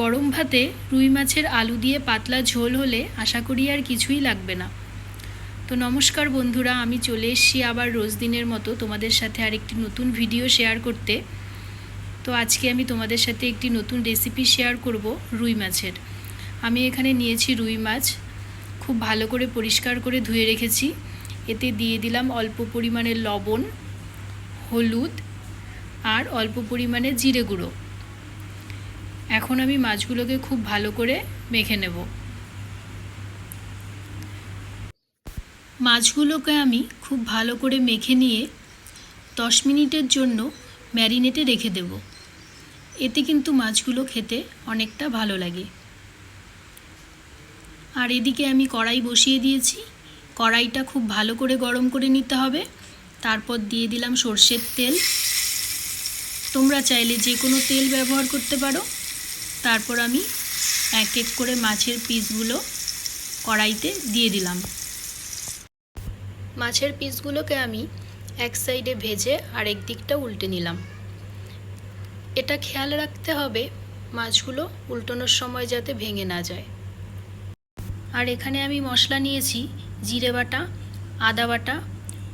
গরম ভাতে রুই মাছের আলু দিয়ে পাতলা ঝোল হলে আশা করি আর কিছুই লাগবে না। তো নমস্কার বন্ধুরা, আমি চলে এসেছি আবার রোজ দিনের মতো তোমাদের সাথে আরেকটি নতুন ভিডিও শেয়ার করতে। তো আজকে আমি তোমাদের সাথে একটি নতুন রেসিপি শেয়ার করব রুই মাছের। আমি এখানে নিয়েছি রুই মাছ, খুব ভালো করে পরিষ্কার করে ধুয়ে রেখেছি। এতে দিয়ে দিলাম অল্প পরিমাণে লবণ, হলুদ আর অল্প পরিমাণে জিরে গুঁড়ো। এখন আমি মাছগুলোকে খুব ভালো করে মেখে নেব। মাছগুলোকে আমি খুব ভালো করে মেখে নিয়ে দশ মিনিটের জন্য ম্যারিনেটে রেখে দেব। এতে কিন্তু মাছগুলো খেতে অনেকটা ভালো লাগে। আর এদিকে আমি কড়াই বসিয়ে দিয়েছি। কড়াইটা খুব ভালো করে গরম করে নিতে হবে। তারপর দিয়ে দিলাম সর্ষের তেল। তোমরা চাইলে যে কোনো তেল ব্যবহার করতে পারো। তারপর আমি এক এক করে মাছের পিসগুলো কড়াইতে দিয়ে দিলাম। মাছের পিসগুলোকে আমি এক সাইডে ভেজে আরেক দিকটা উল্টে নিলাম। এটা খেয়াল রাখতে হবে মাছগুলো উল্টানোর সময় যাতে ভেঙে না যায়। আর এখানে আমি মশলা নিয়েছি জিরে বাটা, আদা বাটা,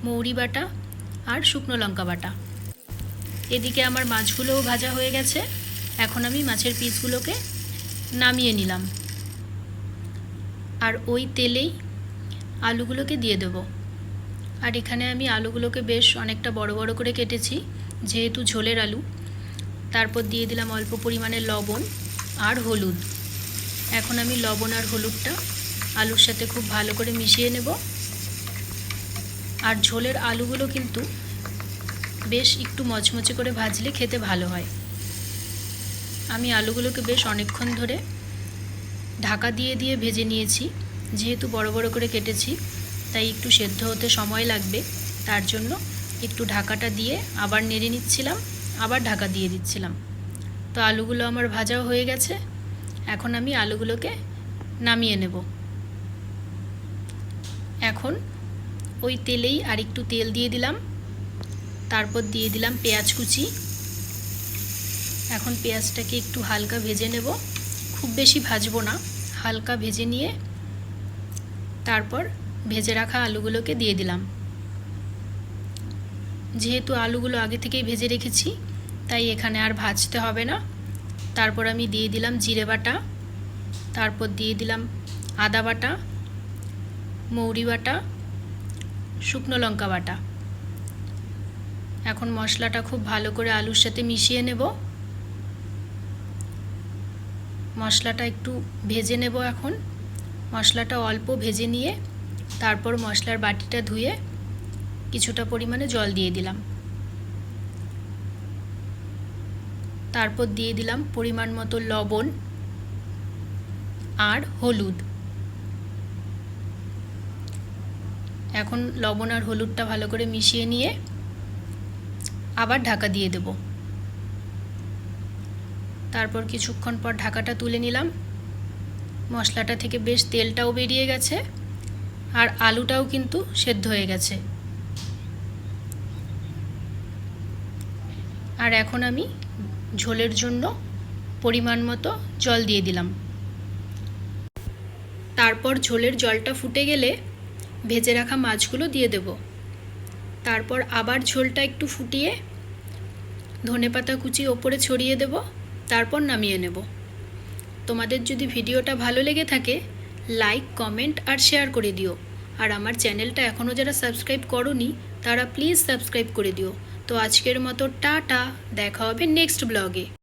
মৌরি বাটা আর শুকনো লঙ্কা বাটা। এদিকে আমার মাছগুলোও ভাজা হয়ে গেছে। এখন আমি মাছের পিসগুলোকে নামিয়ে নিলাম। আর ওই তেলেই আলুগুলোকে দিয়ে দেব। আর এখানে আমি আলুগুলোকে বেশ অনেকটা বড় বড় করে কেটেছি, যেহেতু ঝোলের আলু। তারপর দিয়ে দিলাম অল্প পরিমাণে লবণ আর হলুদ। এখন আমি লবণ আর হলুদটা আলুর সাথে খুব ভালো করে মিশিয়ে নেব। আর ঝোলের আলুগুলো কিন্তু বেশ একটু মচমচে করে ভাজলে খেতে ভালো হয়। আমি আলুগুলোকে বেশ অনেকক্ষণ ধরে ঢাকা দিয়ে দিয়ে ভেজে নিয়েছি। যেহেতু বড় বড় করে কেটেছি, তাই একটু সেদ্ধ হতে সময় লাগবে। তার জন্য একটু ঢাকাটা দিয়ে আবার নেড়ে নিচ্ছিলাম, আবার ঢাকা দিয়ে দিচ্ছিলাম। তো আলুগুলো আমার ভাজাও হয়ে গেছে। এখন আমি আলুগুলোকে নামিয়ে নেব। এখন ওই তেলেই আর একটু তেল দিয়ে দিলাম। তারপর দিয়ে দিলাম পেঁয়াজ কুচি। এখন পেঁয়াজটাকে একটু হালকা ভেজে নেব। খুব বেশি ভাজবো না, হালকা ভেজে নিয়ে তারপর ভেজে রাখা আলুগুলোকে দিয়ে দিলাম। যেহেতু আলুগুলো আগে থেকেই ভেজে রেখেছি, তাই এখানে আর ভাজতে হবে না। তারপর আমি দিয়ে দিলাম জিরে বাটা, তারপর দিয়ে দিলাম আদা বাটা, মৌরি বাটা, শুকনো লঙ্কা বাটা। এখন মশলাটা খুব ভালো করে আলুর সাথে মিশিয়ে নেব। মশলাটা একটু ভেজে নেব এখন। মশলাটা অল্প ভেজে নিয়ে তারপর মশলার বাটিটা ধুয়ে কিছুটা পরিমাণে জল দিয়ে দিলাম। তারপর দিয়ে দিলাম পরিমাণ মতো লবণ আর হলুদ। এখন লবণ আর হলুদটা ভালো করে মিশিয়ে নিয়ে আবার ঢাকা দিয়ে দেব। তারপর কিছুক্ষণ পর ঢাকাটা তুলে নিলাম। মশলাটা থেকে বেশ তেলটাও বেরিয়ে গেছে আর আলুটাও কিন্তু সেদ্ধ হয়ে গেছে। আর এখন আমি ঝোলের জন্য পরিমাণ মতো জল দিয়ে দিলাম। তারপর ঝোলের জলটা ফুটে গেলে ভেজে রাখা মাছগুলো দিয়ে দেব। তারপর আবার ঝোলটা একটু ফুটিয়ে ধনেপাতা কুচি ওপরে ছড়িয়ে দেব। তারপর নামিয়ে নেব। তোমাদের যদি ভিডিওটা ভালো লেগে থাকে লাইক কমেন্ট আর শেয়ার করে দিও। আর আমার চ্যানেলটা এখনও যারা সাবস্ক্রাইব করনি, তারা প্লিজ সাবস্ক্রাইব করে দিও। তো আজকের মতো টাটা, দেখা হবে নেক্সট ব্লগে